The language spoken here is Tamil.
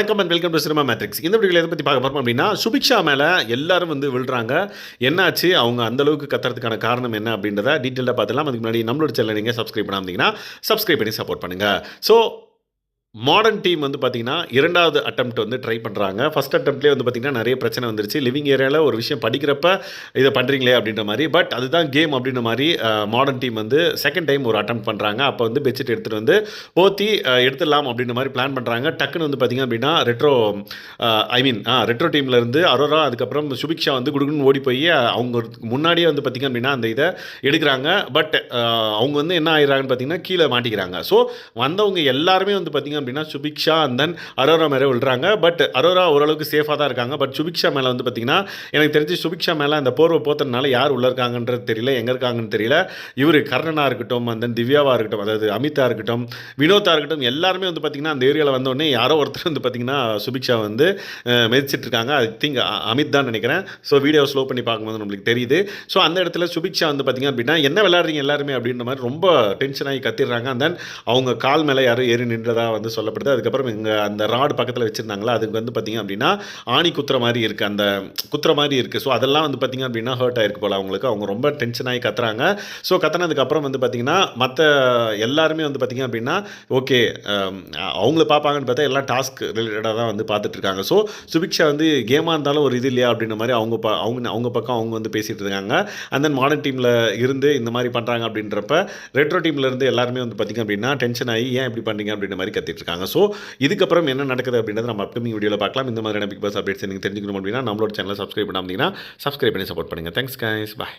வணக்கம் and welcome to Cinema Matrix இந்த வீடியோவில் எதை பற்றி பார்க்க போகிறோம் அப்படின்னா சுபிக்ஷா மேலே எல்லாரும் வந்து விழுறாங்க. என்னாச்சு? அவங்க அந்தளவுக்கு கத்துறதுக்கான காரணம் என்ன அப்படின்றத டீட்டெயிலாக பார்த்துலாம் அதுக்கு முன்னாடி நம்மளோட சேனல் நீங்கள் சப்ஸ்கிரைப் பண்ணாமல் சப்ஸ்கிரைப் பண்ணி சப்போர்ட் பண்ணுங்கள் ஸோ மாடர்ன் டீம் வந்து பார்த்தீங்கன்னா இரண்டாவது அட்டம்ப்ட் வந்து ட்ரை பண்ணுறாங்க ஃபஸ்ட் அட்டம்ப்ட்லேயே வந்து பார்த்தீங்கன்னா நிறைய பிரச்சனை வந்துருச்சு. லிவிங் ஏரியாவில் ஒரு விஷயம் படிக்கிறப்ப இதை பண்ணுறீங்களே அப்படின்ற மாதிரி. பட் அதுதான் கேம் அப்படின்ற மாதிரி மாடர்ன் டீம் வந்து செகண்ட் டைம் ஒரு அட்டம் பண்ணுறாங்க அப்போ வந்து பெட்ஷீட் எடுத்துகிட்டு வந்து போத்தி எடுத்துடலாம் அப்படின்ற மாதிரி பிளான் பண்ணுறாங்க டக்குன்னு வந்து பார்த்தீங்க அப்படின்னா ரெட்ரோ ஐ மீன் ரெட்ரோ டீமில் இருந்து அரோரா அதுக்கப்புறம் சுபிக்ஷா வந்து குடுகுன்னு ஓடி போய் அவங்க முன்னாடியே வந்து பார்த்தீங்க அப்படின்னா அந்த இதை எடுக்கிறாங்க. பட் அவங்க வந்து என்ன ஆயிடுறாங்கன்னு பார்த்தீங்கன்னா கீழே மாட்டிக்கிறாங்க. ஸோ வந்தவங்க எல்லாருமே வந்து பார்த்திங்க அப்படின்னா சுபிக்ஷா அண்ட் தென் அரோரா மேலே விழுறாங்க. பட் அரோரா ஓரளவுக்கு சேஃபாக தான் இருக்காங்க. பட் சுபிக்ஷா மேலே வந்து பார்த்தீங்கன்னா எனக்கு தெரிஞ்சு சுபிக்ஷா மேலே அந்த போர்வை போத்தனால யார் உள்ள இருக்காங்கன்றது தெரியல எங்கே இருக்காங்கன்னு தெரியல. இவர் கர்ணனா இருக்கட்டும் அந்த திவ்யாவாக இருக்கட்டும் அதாவது அமிதா இருக்கட்டும் வினோதா இருக்கட்டும் எல்லாருமே வந்து பார்த்தீங்கன்னா அந்த ஏரியாவில் வந்தோடனே யாரோ ஒருத்தர் வந்து பார்த்தீங்கன்னா சுபிக்ஷா வந்து மிதிச்சிட்டு இருக்காங்க. ஐ திங்க் அமித் தான் நினைக்கிறேன். ஸோ வீடியோ ஸ்லோ பண்ணி பார்க்கும்போது நம்மளுக்கு தெரியுது. ஸோ அந்த இடத்துல சுபிக்ஷா வந்து பார்த்தீங்க அப்படின்னா என்ன விளையாடுறீங்க எல்லாருமே அப்படின்ற மாதிரி ரொம்ப டென்ஷன் ஆகி கத்திடுறாங்க. அண்ட் தென் அவங்க கால் மேலே யாரும் ஏறி நின்றதா வந்து சொல்லப்படுது. அதுக்கப்புறம் இங்கே அந்த ராடு பக்கத்தில் வச்சுருந்தாங்களா? அதுக்கு வந்து பார்த்திங்க அப்படின்னா ஆணி குத்துற மாதிரி இருக்குது அந்த குத்துற மாதிரி இருக்குது ஸோ அதெல்லாம் வந்து பார்த்தீங்க அப்படின்னா ஹர்ட் ஆயிருக்கு போல் அவங்களுக்கு. அவங்க ரொம்ப டென்ஷன் ஆகி கத்துறாங்க. ஸோ கத்துனதுக்கப்புறம் வந்து பார்த்திங்கன்னா மற்ற எல்லாருமே வந்து பார்த்திங்க அப்படின்னா ஓகே um, அவங்கள பார்ப்பாங்கன்னு பார்த்தா எல்லாம் டாஸ்க் ரிலேட்டடாக தான் வந்து பார்த்துட்ருக்காங்க ஸோ சுபிக்ஷா வந்து கேமாக இருந்தாலும் ஒரு இது இல்லையா அப்படின்ற மாதிரி அவங்க ப அவங்க அவங்க பக்கம் அவங்க வந்து பேசிகிட்டு இருக்காங்க. அண்ட் தென் மாடர்ன் டீமில் இருந்து இந்த மாதிரி பண்ணுறாங்க அப்படின்றப்ப ரெட்ரோ டீமில் இருந்து எல்லாருமே வந்து பார்த்திங்க அப்படின்னா டென்ஷன் ஆகி ஏன் இப்படி பண்ணுறீங்க அப்படின்ற மாதிரி கத்திட்டு இருக்காங்க ஸோ இதுக்கப்புறம் என்ன நடக்குது அப்படின்றத நம்ம அப்கமிங் வீடியோவில் பார்க்கலாம். இந்த மாதிரியான பிக் பாஸ் அப்டேட்ஸ் நீங்கள் தெரிஞ்சுக்கணும் அப்படின்னா நம்மளோட சேனலை சப்ஸ்கிரைப் பண்ணாமல் சப்ஸ்கிரைப் பண்ணி சப்போர்ட் பண்ணுங்கள் தேங்க்ஸ் கைஸ் பாய்